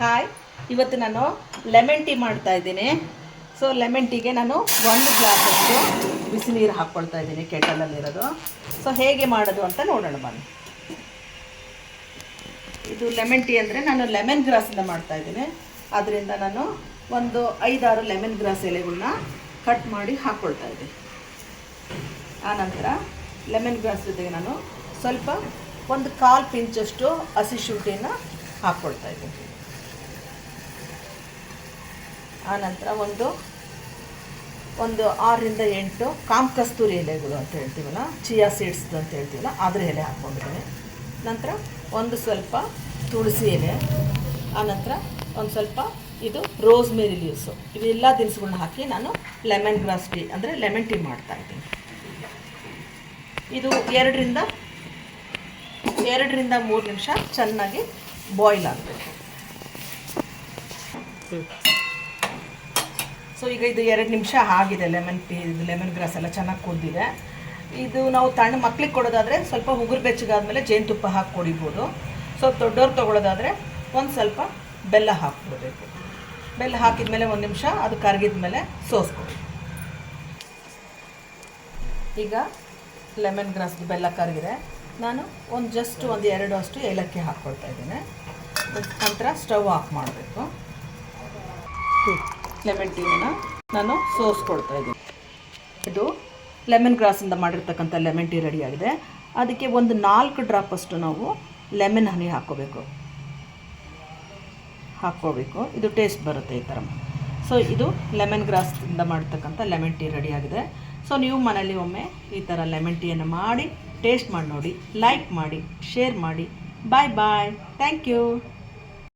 Hi ಇವತ್ತು ನಾನು lemon tea ಮಾಡ್ತಾ ಇದ್ದೀನಿ. ಸೊ ಲೆಮನ್ ಟೀಗೆ ನಾನು ಒಂದು ಗ್ಲಾಸಷ್ಟು ಬಿಸಿ ನೀರು ಹಾಕ್ಕೊಳ್ತಾ ಇದ್ದೀನಿ ಕೆಟಲಲ್ಲಿರೋದು ಸೊ ಹೇಗೆ ಮಾಡೋದು ಅಂತ ನೋಡೋಣ ಬನ್ನಿ. ಇದು ಲೆಮನ್ ಟೀ ಅಂದರೆ ನಾನು ಲೆಮನ್ ಗ್ರಾಸಿಂದ ಮಾಡ್ತಾ ಇದ್ದೀನಿ. ಅದರಿಂದ ನಾನು ಒಂದು ಐದಾರು ಲೆಮನ್ ಗ್ರಾಸ್ ಎಲೆಗಳನ್ನ ಕಟ್ ಮಾಡಿ ಹಾಕ್ಕೊಳ್ತಾ ಇದ್ದೀನಿ. ಆನಂತರ ಲೆಮನ್ ಗ್ರಾಸ್ ಜೊತೆಗೆ ನಾನು ಸ್ವಲ್ಪ ಒಂದು ಕಾಲು ಪಿಂಚಷ್ಟು ಹಸಿ ಶುಂಠಿನ ಹಾಕ್ಕೊಳ್ತಾ ಇದ್ದೀನಿ. ಆನಂತರ ಒಂದು ಒಂದು ಆರರಿಂದ ಎಂಟು ಕಾಮ್ ಕಸ್ತೂರಿ ಎಲೆಗಳು ಅಂತ ಹೇಳ್ತೀವಲ್ಲ, ಚಿಯಾ ಸೀಡ್ಸ್ ಅಂತ ಹೇಳ್ತೀವಲ್ಲ, ಅದ್ರ ಎಲೆ ಹಾಕ್ಕೊಂಡಿದ್ದೀನಿ. ನಂತರ ಒಂದು ಸ್ವಲ್ಪ ತುಳಸಿ ಎಲೆ ಆನಂತರ ಒಂದು ಸ್ವಲ್ಪ ಇದು ರೋಸ್ ಮೇರಿ ಲೀವ್ಸು. ಇವೆಲ್ಲ ದಿನಸುಗಳನ್ನ ಹಾಕಿ ನಾನು ಲೆಮನ್ ಗ್ರಾಸ್ ಟೀ, ಅಂದರೆ ಲೆಮನ್ ಟೀ ಮಾಡ್ತಾ ಇದ್ದೀನಿ. ಇದು ಎರಡರಿಂದ ಎರಡರಿಂದ ಮೂರು ನಿಮಿಷ ಚೆನ್ನಾಗಿ ಬಾಯ್ಲ್ ಆಗಬೇಕು. ಸೊ ಈಗ ಇದು ಎರಡು ನಿಮಿಷ ಆಗಿದೆ ಲೆಮನ್ ಟೀ ಇದು ಲೆಮನ್ ಗ್ರಾಸ್ ಎಲ್ಲ ಚೆನ್ನಾಗಿ ಕುದ್ದಿದೆ ಇದು ನಾವು ತಣ್ಣ ಮಕ್ಳಿಗೆ ಕೊಡೋದಾದರೆ ಸ್ವಲ್ಪ ಉಗುರು ಬೆಚ್ಚಗಾದ್ಮೇಲೆ ಜೇನುತುಪ್ಪ ಹಾಕಿ ಕುಡಿಬೋದು. ಸೊ ದೊಡ್ಡವ್ರು ತೊಗೊಳೋದಾದರೆ ಒಂದು ಸ್ವಲ್ಪ ಬೆಲ್ಲ ಹಾಕ್ಬಿಡ್ಬೇಕು ಬೆಲ್ಲ ಹಾಕಿದ್ಮೇಲೆ ಒಂದು ನಿಮಿಷ, ಅದು ಕರಗಿದ ಮೇಲೆ ಸೋಸ್ಕೊಡಿ ಈಗ ಲೆಮನ್ ಗ್ರಾಸ್ ಬೆಲ್ಲ ಕರಗಿದೆ. ನಾನು ಒಂದು ಜಸ್ಟ್ ಒಂದು ಎರಡು ಅಷ್ಟು ಏಲಕ್ಕಿ ಹಾಕ್ಕೊಳ್ತಾ ಇದ್ದೀನಿ. ನಂತರ ಸ್ಟವ್ ಆಫ್ ಮಾಡಬೇಕು. ಲೆಮನ್ ಟೀನ ನಾನು ಸೋಸ್ಕೊಳ್ತಾ ಇದ್ದೀನಿ. ಇದು ಲೆಮನ್ ಗ್ರಾಸಿಂದ ಮಾಡಿರ್ತಕ್ಕಂಥ ಲೆಮನ್ ಟೀ ರೆಡಿಯಾಗಿದೆ ಅದಕ್ಕೆ ಒಂದು ನಾಲ್ಕು ಡ್ರಾಪ್ ಅಷ್ಟು ನಾವು ಲೆಮನ್ ಹನಿ ಹಾಕ್ಕೋಬೇಕು. ಹಾಕ್ಕೋಬೇಕು. ಇದು ಟೇಸ್ಟ್ ಬರುತ್ತೆ ಈ ಥರ. ಸೊ ಇದು ಲೆಮನ್ ಗ್ರಾಸಿಂದ ಮಾಡಿರ್ತಕ್ಕಂಥ ಲೆಮನ್ ಟೀ ರೆಡಿಯಾಗಿದೆ ಸೊ ನೀವು ಮನೇಲಿ ಒಮ್ಮೆ ಈ ಥರ ಲೆಮನ್ ಟೀಯನ್ನು ಮಾಡಿ ಟೇಸ್ಟ್ ಮಾಡಿ ನೋಡಿ ಲೈಕ್ ಮಾಡಿ ಶೇರ್ ಮಾಡಿ. ಬಾಯ್ ಬಾಯ್ ಥ್ಯಾಂಕ್ ಯು